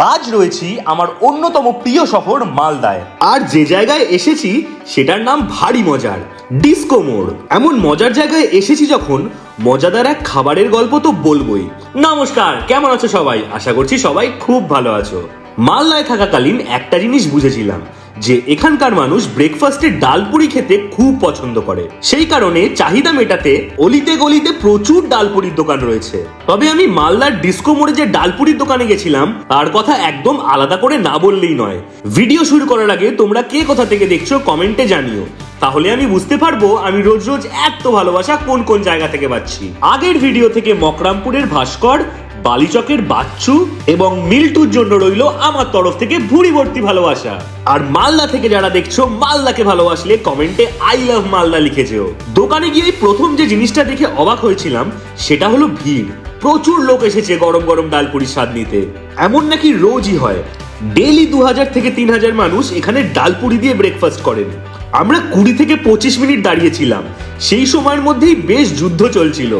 আজ রয়েছি আমার অন্যতম প্রিয় শহর মালদায়। আর যে জায়গায় এসেছি, সেটার নাম ভারী মজার, ডিস্কো মোড়। এমন মজার জায়গায় এসেছি যখন মজাদার এক খাবারের গল্প তো বলবই। নমস্কার, কেমন আছো সবাই? আশা করছি সবাই খুব ভালো আছো। মালদায় থাকাকালীন একটা জিনিস বুঝেছিলাম। যে এখানকার মানুষ ব্রেকফাস্টে ডালপুরি খেতে খুব পছন্দ করে। সেই কারণে চাহিদা মেটাতে অলিতে গলিতে প্রচুর ডালপুরির দোকান রয়েছে। তবে আমি মালদার ডিস্কো মোড়ে যে ডালপুরির দোকানে গেছিলাম, তার কথা একদম আলাদা করে না বললেই নয়। ভিডিও শুরু করার আগে তোমরা কে কোথা থেকে দেখছ কমেন্টে জানিও। তাহলে আমি বুঝতে পারব আমি রোজ রোজ এত ভালোবাসা কোন কোন জায়গা থেকে পাচ্ছি। আগের ভিডিও থেকে মকরামপুরের ভাস্কর বালিচকের বাচ্চু এবং মিল্টুর জন্য রইল আমার তরফ থেকে ভুড়ি ভর্তি ভালোবাসা। আর মালদা থেকে যারা দেখছ, মালদাকে ভালোবাসলে কমেন্টে আই লাভ মালদা লিখে যেও দোকানে গিয়ে প্রথম যে জিনিসটা দেখে অবাক হয়েছিলাম, সেটা হলো ভিড়। প্রচুর লোক এসেছে গরম গরম ডালপুরির স্বাদ নিতে। এমন নাকি রোজই হয়। ডেলি দু হাজার থেকে তিন হাজার মানুষ এখানে ডালপুরি দিয়ে ব্রেকফাস্ট করেন। আমরা কুড়ি থেকে পঁচিশ মিনিট দাঁড়িয়েছিলাম। সেই সময়ের মধ্যেই বেশ যুদ্ধ চলছিল।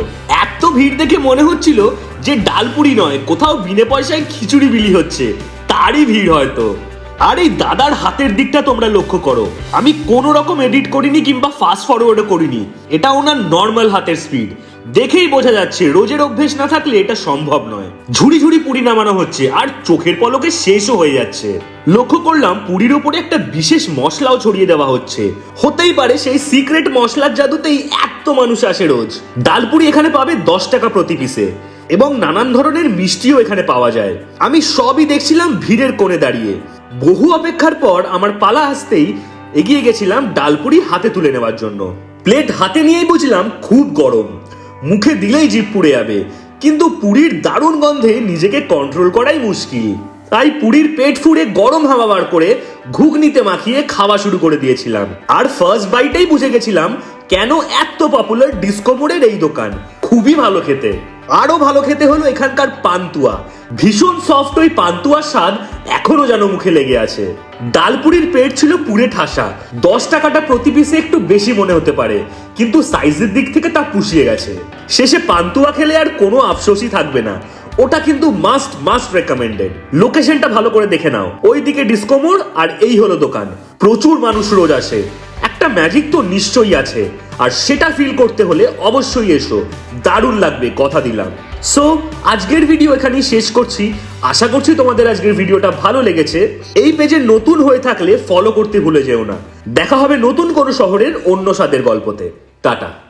এত ভিড় দেখে মনে হচ্ছিল যে ডালপুরি নয়, কোথাও বিনে পয়সায় খিচুড়ি বিলি হচ্ছে, তারই ভিড় হয়তো। আর এই দাদার হাতের দিকটা তোমরা লক্ষ্য করো। আমি কোনো রকম এডিট করিনি কিংবা ফাস্ট ফরওয়ার্ডও করিনি। এটা ওনার নর্মাল হাতের স্পিড দেখেই বোঝা যাচ্ছে রোজের অভ্যেস না থাকলে এটা সম্ভব নয়। ঝুড়ি ঝুড়ি পুরি নামানো হচ্ছে আর চোখের পলকে শেষও হয়ে যাচ্ছে। লক্ষ্য করলাম পুরীর ওপরে একটা বিশেষ মশলাও ছড়িয়ে দেওয়া হচ্ছে। হতেই পারে সেই সিক্রেট মশলার জাদুতেই এত মানুষ আসে রোজ। ডালপুরি এখানে পাবে দশ টাকা প্রতি পিসে এবং নানান ধরনের মিষ্টিও এখানে পাওয়া যায়। আমি সবই দেখছিলাম ভিড়ের কোণে দাঁড়িয়ে। বহু অপেক্ষার পর আমার পালা আসতেই এগিয়ে গেছিলাম ডালপুরি হাতে তুলে নেওয়ার জন্য। প্লেট হাতে নিয়েই বুঝলাম খুব গরম। মুখে দিলেই জিভ পুড়ে যাবে। কিন্তু পুরীর দারুণ গন্ধে নিজেকে কন্ট্রোল করাই মুশকিল। তাই পুরীর পেট ফুড়ে গরম হাওয়া বার করে ঘুগনিতে মাখিয়ে খাওয়া শুরু করে দিয়েছিলাম। আর ফার্স্ট বাইটেই বুঝে গেছিলাম কেন এত পপুলার ডিসকোমোডের এই দোকান। খুবই ভালো খেতে। আরও ভালো খেতে হলো এখানকার পান্তুয়া। ভীষণ সফট ওই পান্তুয়ার স্বাদ এখনও যেন মুখে লেগে আছে। ডালপুরির পেট ছিল পুরে ঠাসা। দশ টাকাটা প্রতি পিসে একটু বেশি মনে হতে পারে, কিন্তু সাইজের দিক থেকে তা পুষিয়ে গেছে। শেষে পান্তুয়া খেলে আর কোনো আফসোসই থাকবে না। ওটা কিন্তু মাস্ট মাস্ট রেকমেন্ডেড লোকেশনটা ভালো করে দেখে নাও। ওই ওইদিকে ডিসকোমোর আর এই হলো দোকান। প্রচুর মানুষ রোজ আসে। একটা ম্যাজিক তো নিশ্চয়ই আছে। আর সেটা ফিল করতে হলে অবশ্যই এসো। দারুণ লাগবে, কথা দিলাম। সো আজকের ভিডিও এখানেই শেষ করছি। আশা করছি তোমাদের আজকের ভিডিওটা ভালো লেগেছে। এই পেজে নতুন হয়ে থাকলে ফলো করতে ভুলে যেও না। দেখা হবে নতুন কোনো শহরের অন্য স্বাদের গল্পতে। টাটা।